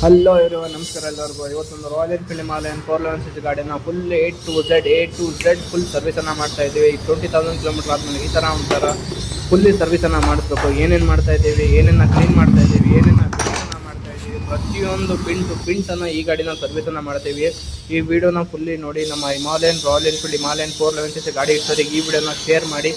Hello ಇರುವ ನಮಸ್ಕಾರ ಎಲ್ಲರಿಗೂ. ಇವತ್ತೊಂದು royal Enfield Himalayan four eleven C ಗಾಡಿನ full A to Z A to Z full ಸರ್ವಿಸನ್ನು ಮಾಡ್ತಾ ಇದ್ದೀವಿ. ಈ ಟ್ವೆಂಟಿ ತೌಸಂಡ್ ಕಿಲೋಮೀಟರ್ ಆದಮೇಲೆ ಈ ಥರ ಒಂಥರ ಫುಲ್ಲಿ ಸರ್ವಿಸನ್ನು ಮಾಡಿಸ್ಬೇಕು. ಏನೇನು ಮಾಡ್ತಾ ಇದ್ದೀವಿ ಏನೇನು ಕ್ಲೀನ್ ಮಾಡ್ತಾ ಇದ್ದೀವಿ ಏನೇನು ಕ್ಲೀನನ್ನು ಮಾಡ್ತಾ ಇದ್ದೀವಿ, ಪ್ರತಿಯೊಂದು ಪಿನ್ ಟು ಈ ಗಾಡಿನ ಸರ್ವಿಸನ್ನು ಮಾಡ್ತೀವಿ. ಈ ವಿಡಿಯೋನ ಫುಲ್ಲಿ ನೋಡಿ ನಮ್ಮ Himalayan royal Enfield Himalayan four eleven C ಗಾಡಿ ಇರ್ತದೆ ಈ ವಿಡಿಯೋನ ಶೇರ್ ಮಾಡಿ.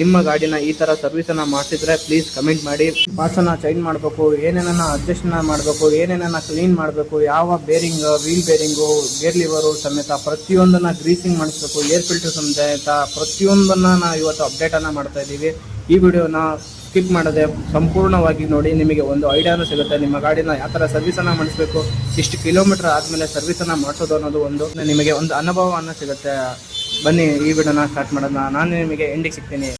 ನಿಮ್ಮ ಗಾಡಿನ ಈ ಥರ ಸರ್ವಿಸನ್ನು ಮಾಡಿಸಿದ್ರೆ ಪ್ಲೀಸ್ ಕಮೆಂಟ್ ಮಾಡಿ. ಪಾರ್ಟ್ಸನ್ನು ಚೇಂಜ್ ಮಾಡಬೇಕು, ಏನೇನನ್ನ ಅಡ್ಜಸ್ಟ್ನ ಮಾಡಬೇಕು, ಏನೇನನ್ನ ಕ್ಲೀನ್ ಮಾಡಬೇಕು, ಯಾವ bearing wheel bearing gear lever ಸಮೇತ ಪ್ರತಿಯೊಂದನ್ನು ಗ್ರೀಸಿಂಗ್ ಮಾಡಿಸ್ಬೇಕು ಏರ್ ಫಿಲ್ಟರ್ ಸಮೇತ ಪ್ರತಿಯೊಂದನ್ನು ನಾವು ಇವತ್ತು ಅಪ್ಡೇಟನ್ನು ಮಾಡ್ತಾ ಇದ್ದೀವಿ. ಈ ವಿಡಿಯೋನ ಸ್ಕಿಪ್ ಮಾಡದೆ ಸಂಪೂರ್ಣವಾಗಿ ನೋಡಿ, ನಿಮಗೆ ಒಂದು ಐಡಿಯಾನು ಸಿಗುತ್ತೆ ನಿಮ್ಮ ಗಾಡಿನ ಯಾವ ಥರ ಸರ್ವಿಸನ್ನು ಮಾಡಿಸ್ಬೇಕು, ಇಷ್ಟು ಕಿಲೋಮೀಟರ್ ಆದಮೇಲೆ ಸರ್ವಿಸನ್ನು ಮಾಡಿಸೋದು ಅನ್ನೋದು ಒಂದು, ನಿಮಗೆ ಒಂದು ಅನುಭವವನ್ನು ಸಿಗುತ್ತೆ. ಬನ್ನಿ, ಈ ವಿಡಿಯೋನ ಸ್ಟಾರ್ಟ್ ಮಾಡೋಣ. ನಾನು ನಿಮಗೆ ಎಂಡಿಗೆ ಸಿಗ್ತೀನಿ.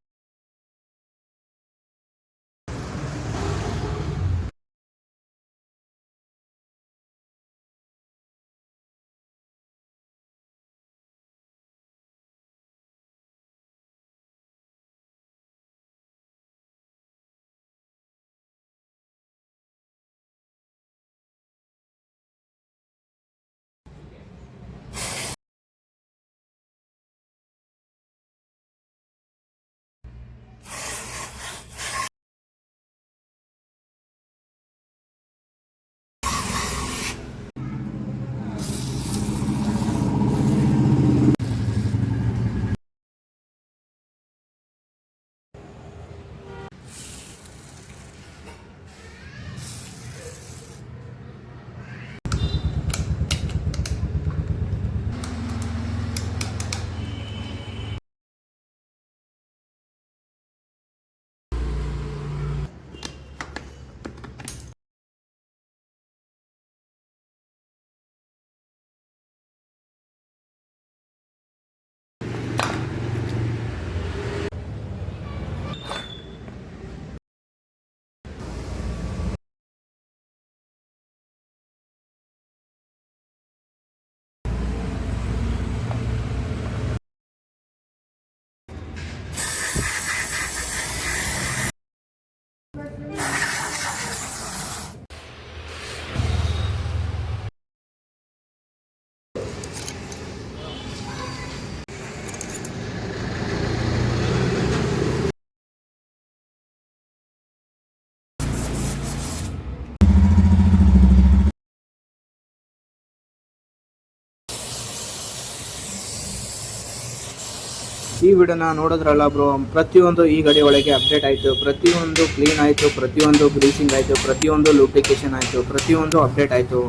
ಈ ವಿಡಿಯೋನ ನೋಡಿದ್ರಲ್ಲ ಬ್ರೋ ಪ್ರತಿಯೊಂದು ಈ ಗಡಿ ಒಳಗೆ ಅಪ್ಡೇಟ್ ಆಯಿತು, ಪ್ರತಿಯೊಂದು ಕ್ಲೀನ್ ಆಯಿತು, ಪ್ರತಿಯೊಂದು ಗ್ರೀಸಿಂಗ್ ಆಯಿತು, ಪ್ರತಿಯೊಂದು ಲೂಬ್ಲಿಕೇಶನ್ ಆಯಿತು, ಪ್ರತಿಯೊಂದು ಅಪ್ಡೇಟ್ ಆಯಿತು.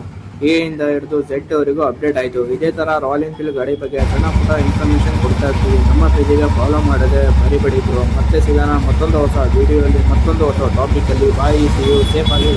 ಎ ಇಂದ ಹಿಡಿದು ಝೆಡ್ ಅವರಿಗೂ ಅಪ್ಡೇಟ್ ಆಯಿತು. ಇದೇ ಥರ ರಾಯಲ್ ಎನ್ಫೀಲ್ಡ್ ಗಾಡಿ ಬಗ್ಗೆ ಸಣ್ಣ ಪುಟ್ಟ ಇನ್ಫಾರ್ಮೇಷನ್ ಕೊಡ್ತಾ ಇರ್ತೀವಿ. ನಮ್ಮ ಪೇಜಿಗೆ ಫಾಲೋ ಮಾಡದೆ ಮರಿಬೇಡಿ ಬ್ರೋ ಮತ್ತೆ ಸಿಗೋಣ ಮತ್ತೊಂದು ಹೊಸ ವಿಡಿಯೋದಲ್ಲಿ ಮತ್ತೊಂದು ಹೊಸ ಟಾಪಿಕಲ್ಲಿ ಬಾಯಿ ಸೇಫ್ ಆಗಿ